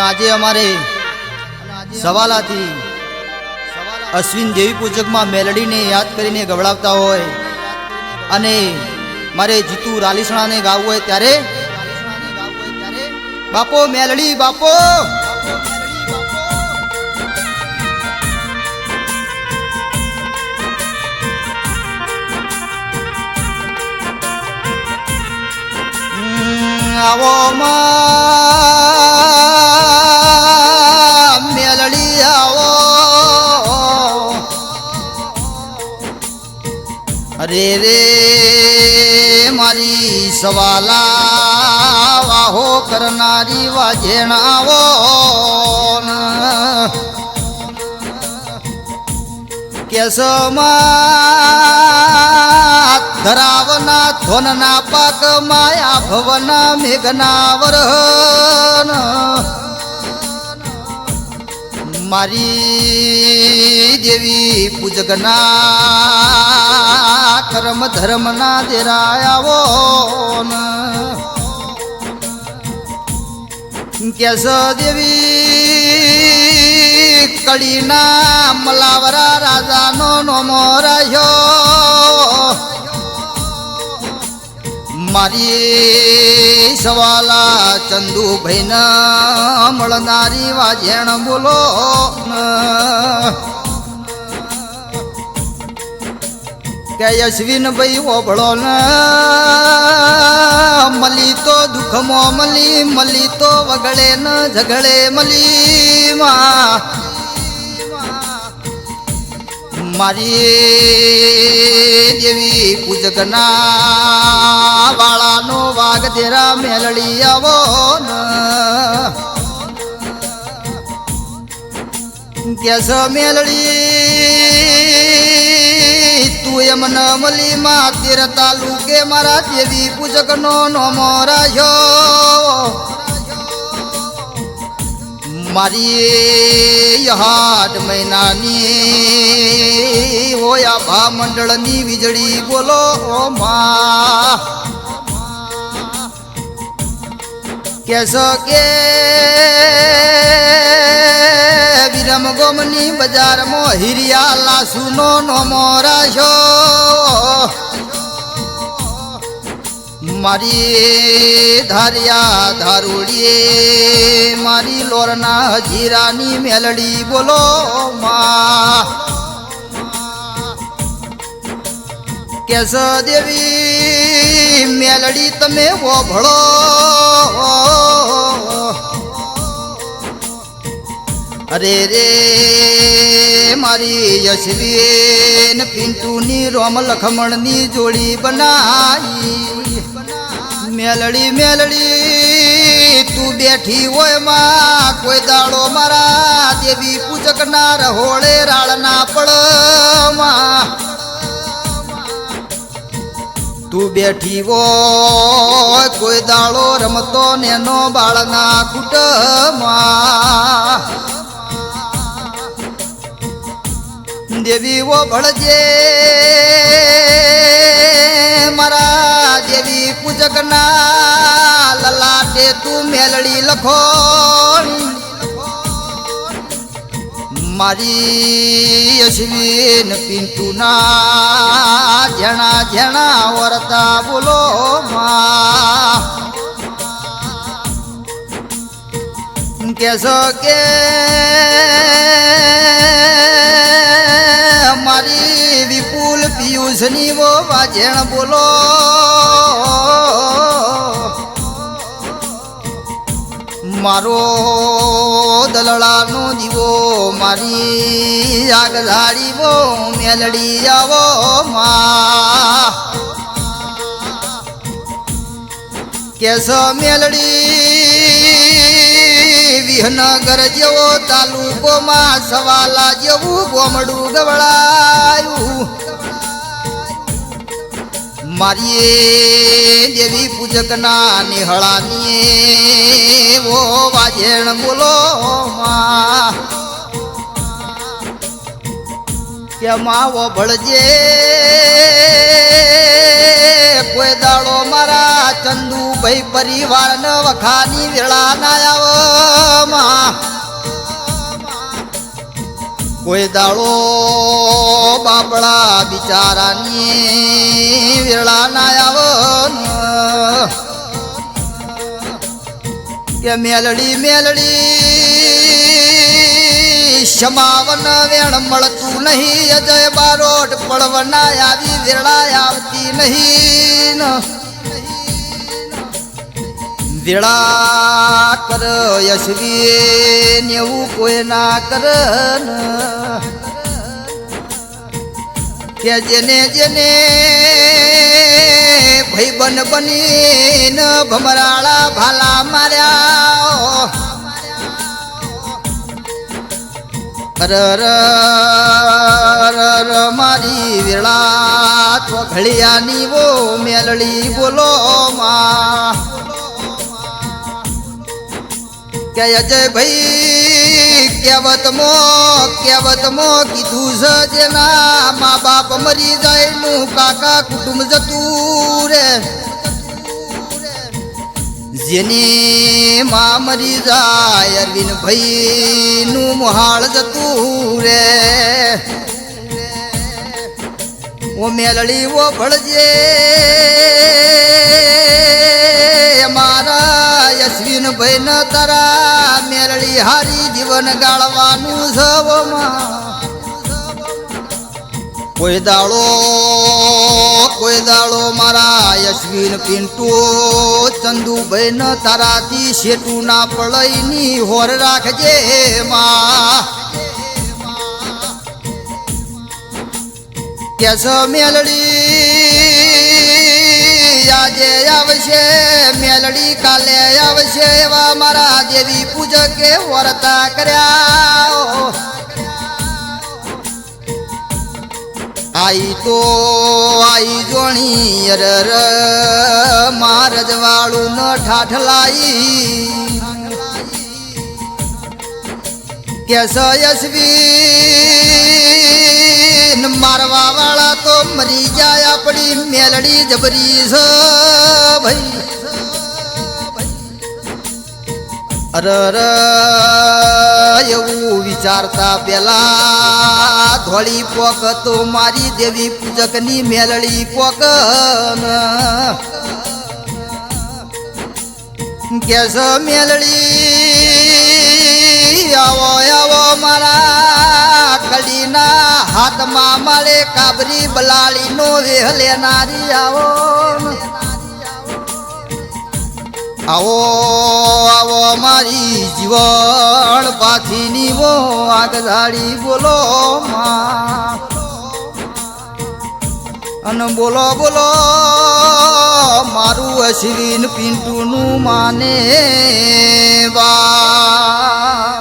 આજે અમારે સવાલાથી અશ્વિન દેવી પૂજકમાં મેલડીને યાદ કરીને ગવડાવતા હોય અને મારે જીતુ રાલીસણાને ગાવું હોય ત્યારે બાપો મેલડી, બાપો! આવો માં અરે રે મારી સવાલા વાહો કરનારી વાજેણાવો કેસમાં ધરાવના ધોનના પાક માયા ભવના મેઘના વરહન. મારી દેવી પૂજકના કર્મ ના દેરાયાવો કેસ દેવી કડીના મલાવરા રાજાનો નોમો રહ્યો મારી સવાલા ચંદુભાઈ મળનારી વાજેણ બોલો કે યશવીનભાઈ ઓભળો ને. મલી તો દુઃખમો, મલી મલી તો વગડે ન ઝઘડે મલી મારી દેવી પૂજકના વાળાનો વાઘ તેરા મેલડી આવો કેસ મેલડી તું એમ ન મલી માં તેર તાલુકે મારા દેવી પૂજકનો નોમો રાખ્યો મારી હાટ મહિનાની હોયા ભા મંડળની વીજળી બોલો, ઓ મા. કેસ કે વિરમ ગોમની બજારમાં હિરિયા લાસુનો નોમો રાખ્યો. મારી ધારિયા ધારુડીએ મારી લોરના હજીરાની મેલડી બોલો, મા. કેસ દેવી મેલડી તમે ઓભળો અરે રે, મારી યશવીન પિન્ટુની રોમ લખમણની જોડી બનાવી. મેલડી મેલડી, તું બેઠી હોયમાં, કોઈ દાડો મારા દેવી પૂજક ના રહોળે રાળના પડમાં તું બેઠી હોય, કોઈ દાડો રમતો નેનો બાળના કુટમાં દેવી ઓ ભળજે. મારા દેવી પૂજકના લલાટે તું મેલડી લખો મારી અશ્વિન પિન્ટુના જણા જણા વરતા બોલો માં. કેસો કે વિપુલ પિયુષની વો વાજેણ બોલો. મારો દલડાનો દીવો, મારી આગ ઝાડીવો મેલડી આવો મા. કેસ મેલડી, વિહનગર જેવો તાલુકોમાં સવાલા જેવું ગોમડું ગવડાયું. મારી દેવી પૂજકના નિહળાની ઓ વાજેણ બોલો કે માવો ભળજે. કોઈ દાડો મારા પરિવાર ન વખાની વેળા ના આવ, માં. કોઈ દાળો બાપડા બિચારાની વેળા ના આવ કે મેલડી મેલડી ક્ષમાવન વેણ મળતું નહીં. અજય બારોટ પડવના આવી વેળા આવતી નહીં વેળા કર યશવી નેવું કોઈ ના કર ન. કે જેને જેને ભાઈબંધ બનીને ભમરાળા ભાલા માર્યા અર મારી વેળા તો ઘડિયાની વો મેલડી બોલો માં કે અજય ભાઈ, કહેવત મો કહેવત મો, કીધું છે જેના મા બાપ મરી જાય, નું કાકા કુટુંબ જતું રે. જેની મા મરી જાય, અરવિંદ ભાઈ નું મોહાળ જતું રે. ઓ મેલડી, ઓ ભળજે. યશવીન ભાઈ ન તારા મેરળી હારી જીવન ગાળવાનું સવમાં કોઈ દાળો કોઈ દાળો મારા યશવીન પિન્ટુ ચંદુભાઈ ન તારાથી શેટું ના પળઈની હોર રાખજે માં. કેસ મેલડી આજે આવશે, મેલડી કાલે આવશે, એવા મારા દેવી પૂજકે વર્તા કર્યા. આઈ તો, આઈ જોણી, અર મારજ વાળું ન ઠાઠલાઈ. કેસ યશવી મારવા વાળા મરી જાય આપણી મેલડી જબરી સ ભાઈ. અરે એવું વિચારતા પેલા ધોળી પોક તો મારી દેવી પૂજકની મેલડી પોક કેસ મેલડી, આવો આવો મારા હાથમાં મળે કાબરી બલાલી નો વેહ લેનારી આવો. આવો આવો મારી જીવન પાથીની વો આગધાડી બોલો અને બોલો બોલો, મારું અશ્વિન પિન્ટુનું માને બા